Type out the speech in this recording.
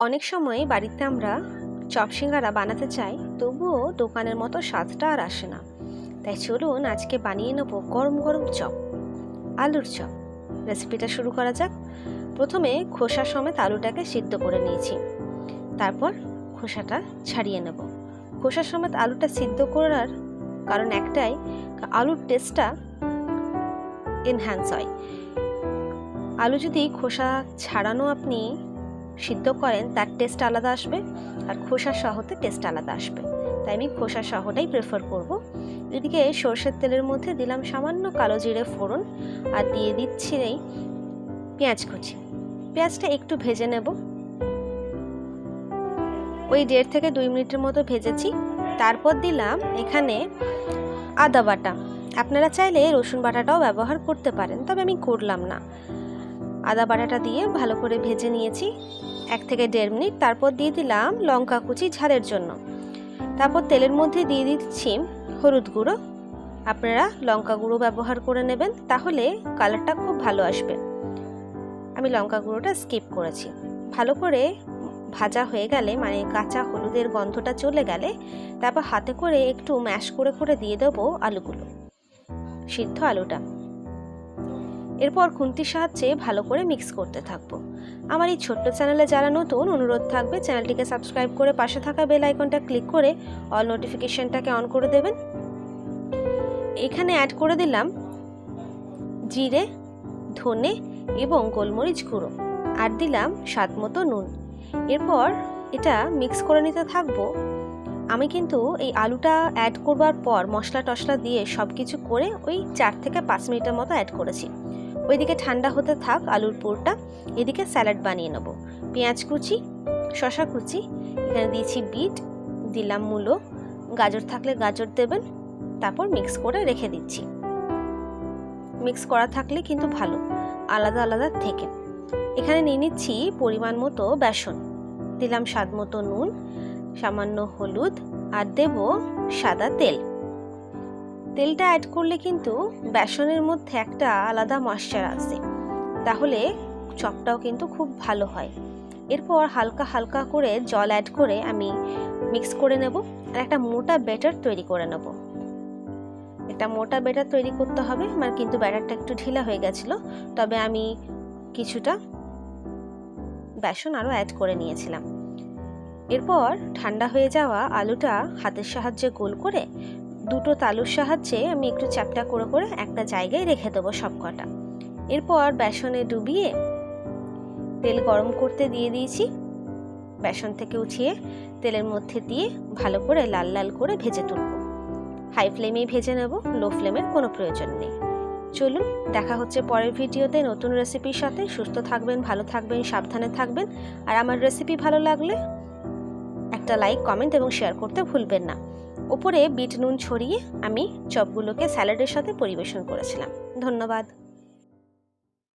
অনেক সময় বাড়িতে আমরা চপ সিঙ্গারা বানাতে চাই, তবুও দোকানের মতো স্বাদটা আর আসে না। তাই চলুন আজকে বানিয়ে নেব গরম গরম চপ, আলুর চপ। রেসিপিটা শুরু করা যাক। প্রথমে খোসা সমেত আলুটাকে সিদ্ধ করে নিয়েছি। তারপর খোসাটা ছাড়িয়ে নেব। খোসা সমেত আলুটা সিদ্ধ করার কারণ একটাই, আলুর টেস্টটা এনহ্যান্স হয়। আলু যদি খোসা ছাড়ানো আপনি সিদ্ধ করেন, তার টেস্ট আলাদা আসবে আর খোসা সহতে টেস্ট আলাদা আসবে। তাই আমি খোসা সহটাই প্রেফার করব। এদিকে সর্ষের তেলের মধ্যে দিলাম সামান্য কালো জিরে ফোড়ন আর দিয়ে দিচ্ছি এই পেঁয়াজ কুচি। পেঁয়াজটা একটু ভেজে নেব। ওই দেড় থেকে দুই মিনিটের মতো ভেজেছি। তারপর দিলাম এখানে আদা বাটা। আপনারা চাইলে রসুন বাটাটাও ব্যবহার করতে পারেন, তবে আমি করলাম না। আদা বাটাটা দিয়ে ভালো করে ভেজে নিয়েছি। এক থেকে দেড় মিনিট তারপর দিয়ে দিলাম লঙ্কা কুচি ঝালের জন্য। তারপর তেলের মধ্যে দিয়ে দিচ্ছি হলুদ গুঁড়ো। আপনারা লঙ্কা গুঁড়ো ব্যবহার করে নেবেন, তাহলে কালারটা খুব ভালো আসবে। আমি লঙ্কা গুঁড়োটা স্কিপ করেছি। ভালো করে ভাজা হয়ে গেলে মানে কাঁচা হলুদের গন্ধটা চলে গেলে, তারপর হাতে করে একটু ম্যাশ করে করে দিয়ে দেবো আলুগুলো। সিদ্ধ আলুটা। এরপর খুন্তির সাহায্যে ভালো করে মিক্স করতে থাকব। আমার এই ছোট্ট চ্যানেলে যারা নতুন, অনুরোধ থাকবে চ্যানেলটিকে সাবস্ক্রাইব করে পাশে থাকা বেল আইকনটা ক্লিক করে অল নোটিফিকেশানটাকে অন করে দেবেন। এখানে অ্যাড করে দিলাম জিরে, ধনে এবং গোলমরিচ গুঁড়ো। আর দিলাম স্বাদ মতো নুন। এরপর এটা মিক্স করে নিতে থাকব। আমি কিন্তু এই আলুটা অ্যাড করবার পর মশলা টশলা দিয়ে সব কিছু করে ওই চার থেকে পাঁচ মিনিটের মতো অ্যাড করেছি। ওইদিকে ঠান্ডা হতে থাক আলুর পুরটা এদিকে স্যালাড বানিয়ে নেব। পেঁয়াজ কুচি শশা কুচি, এখানে দিয়েছি বিট, দিলাম মূলো, গাজর থাকলে গাজর দেবেন, তারপর মিক্স করে রেখে দিচ্ছি। মিক্স করা থাকলে কিন্তু ভালো, আলাদা আলাদা থেকে। এখানে নিয়ে নিচ্ছি পরিমাণ মতো বেসন। দিলাম স্বাদ মতো নুন, সামান্য হলুদ, আর দেব সাদা তেল। তেলটা অ্যাড করলে কিন্তু বেসনের মধ্যে একটা আলাদা ময়শ্চার আসে তাহলে চপটাও কিন্তু খুব ভালো হয়। এরপর হালকা হালকা করে জল অ্যাড করে আমি মিক্স করে নেব আর একটা মোটা ব্যাটার তৈরি করে নেব। একটা মোটা ব্যাটার তৈরি করতে হবে, আমার কিন্তু ব্যাটারটা একটু ঢিলা হয়ে গেছিল, তবে আমি কিছুটা বেসন আরও অ্যাড করে নিয়েছিলাম। এরপর ঠান্ডা হয়ে যাওয়া আলুটা হাতের সাহায্যে গোল করে দুটো তালুর সাহায্যে আমি একটু চ্যাপটা করে করে একটা জায়গায় রেখে দেবো সব কটা এরপর বেসনে ডুবিয়ে তেল গরম করতে দিয়ে দিয়েছি। বেসন থেকে উঠিয়ে তেলের মধ্যে দিয়ে ভালো করে লাল লাল করে ভেজে তুলব। হাই ফ্লেমেই ভেজে নেব, লো ফ্লেমের কোনো প্রয়োজন নেই। চলুন, দেখা হচ্ছে পরের ভিডিওতে নতুন রেসিপির সাথে। সুস্থ থাকবেন, ভালো থাকবেন, সাবধানে থাকবেন। আর আমার রেসিপি ভালো লাগলে একটা লাইক, কমেন্ট এবং শেয়ার করতে ভুলবেন না। ওপরে বিট নুন ছড়িয়ে আমি চপগুলোকে স্যালাডের সাথে পরিবেশন করেছিলাম। ধন্যবাদ।